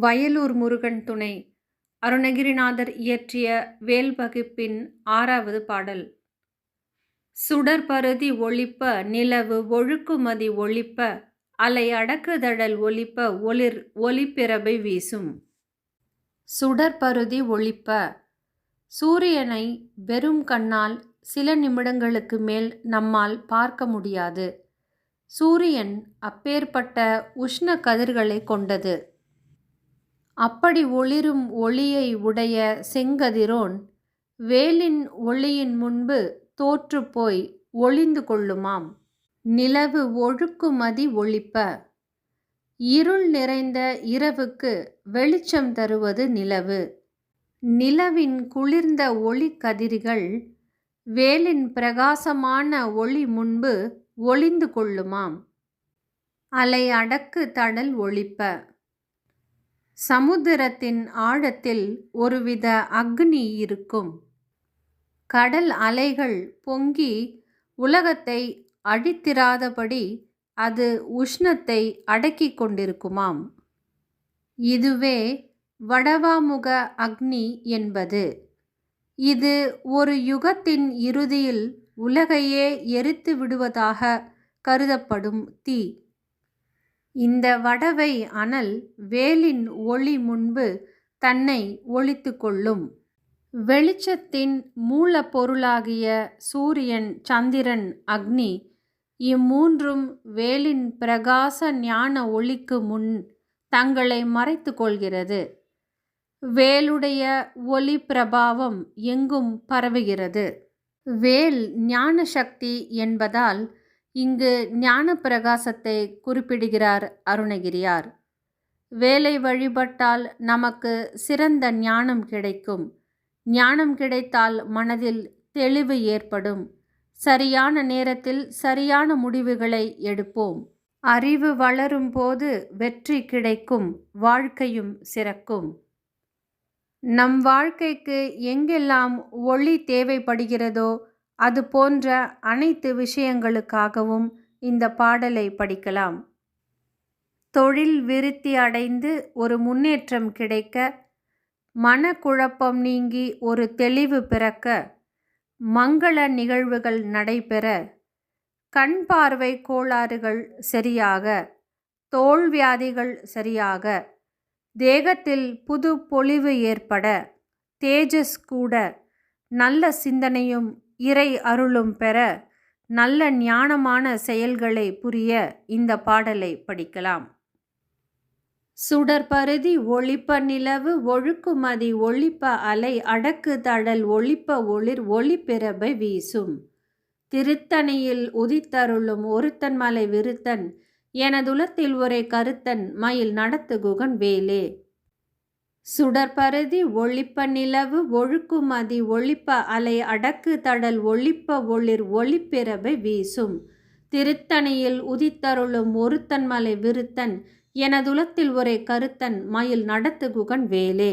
வயலூர் முருகன் துணை. அருணகிரிநாதர் இயற்றிய வேல்பகுப்பின் ஆறாவது பாடல். சுடற்பருதி ஒளிப்ப நிலவு ஒழுக்குமதி ஒளிப்ப அலை அடக்குதழல் ஒளிப்ப ஒளிர் ஒளிப்பிரபை வீசும். சுடற்பருதி ஒளிப்ப சூரியனை வெறும் கண்ணால் சில நிமிடங்களுக்கு மேல் நம்மால் பார்க்க முடியாது. சூரியன் அப்பேற்பட்ட உஷ்ண கதிர்களை கொண்டது. அப்படி ஒளிரும் ஒளியை உடைய செங்கதிரோன் வேலின் ஒளியின் முன்பு தோற்றுப்போய் ஒளிந்து கொள்ளுமாம். நிலவு ஒழுக்குமதி ஒளிப்ப இருள் நிறைந்த இரவுக்கு வெளிச்சம் தருவது நிலவு. நிலவின் குளிர்ந்த ஒளி கதிர்கள் வேலின் பிரகாசமான ஒளி முன்பு ஒளிந்து கொள்ளுமாம். அலை அடக்கு தடல் ஒளிப்ப சமுத்திரத்தின் ஆழத்தில் ஒருவித அக்னி இருக்கும். கடல் அலைகள் பொங்கி உலகத்தை அழித்திராதபடி அது உஷ்ணத்தை அடக்கிக் கொண்டிருக்குமாம். இதுவே வடவாமுக அக்னி என்பது. இது ஒரு யுகத்தின் இறுதியில் உலகையே எரித்து விடுவதாக கருதப்படும் தீ. இந்த வடவை அனல் வேலின் ஒளி முன்பு தன்னை ஒழித்து கொள்ளும். வெளிச்சத்தின் மூலப்பொருளாகிய சூரியன் சந்திரன் அக்னி இம்மூன்றும் வேலின் பிரகாச ஞான ஒளிக்கு முன் தங்களை மறைத்து கொள்கிறது. வேலுடைய ஒளி பிரபாவம் எங்கும் பரவுகிறது. வேல் ஞான சக்தி என்பதால் இங்கு ஞான பிரகாசத்தை குறிப்பிடுகிறார் அருணகிரியார். வேலை வழிபட்டால் நமக்கு சிறந்த ஞானம் கிடைக்கும். ஞானம் கிடைத்தால் மனதில் தெளிவு ஏற்படும். சரியான நேரத்தில் சரியான முடிவுகளை எடுப்போம். அறிவு வளரும் போது வெற்றி கிடைக்கும். வாழ்க்கையும் சிறக்கும். நம் வாழ்க்கைக்கு எங்கெல்லாம் ஒளி தேவைப்படுகிறதோ அது போன்ற அனைத்து விஷயங்களுக்காகவும் இந்த பாடலை படிக்கலாம். தொழில் விருத்தி அடைந்து ஒரு முன்னேற்றம் கிடைக்க மனக்குழப்பம் நீங்கி ஒரு தெளிவு பிறக்க மங்கள நிகழ்வுகள் நடைபெற கண் பார்வை கோளாறுகள் சரியாக தோல் வியாதிகள் சரியாக தேகத்தில் புது பொலிவு ஏற்பட தேஜஸ் கூட நல்ல சிந்தனையும் இறை அருளும் பெற நல்ல ஞானமான செயல்களை புரிய இந்த பாடலை படிக்கலாம். சுடற்பருதி ஒளிப்ப நிலவு ஒழுக்குமதி ஒளிப்ப அலை அடக்கு தடல் ஒளிப்ப ஒளிர் ஒளிப்பிரபை வீசும். திருத்தணியில் உதித்தருளும் ஒருத்தன் மலை விருத்தன் எனதுலத்தில் ஒரே கருத்தன் மயில் நடத்து குகன் வேலே. சுடற்பருதி ஒளிப்ப நிலவு ஒழுக்குமதி ஒளிப்ப அலை அடக்கு தடல் ஒளிப்ப ஒளிர் ஒளிப்பிறவை வீசும். திருத்தணியில் உதித்தருளும் ஒருத்தன் மலை விருத்தன் எனதுலத்தில் ஒரே கருத்தன் மயில் நடத்துகுகன் வேலே.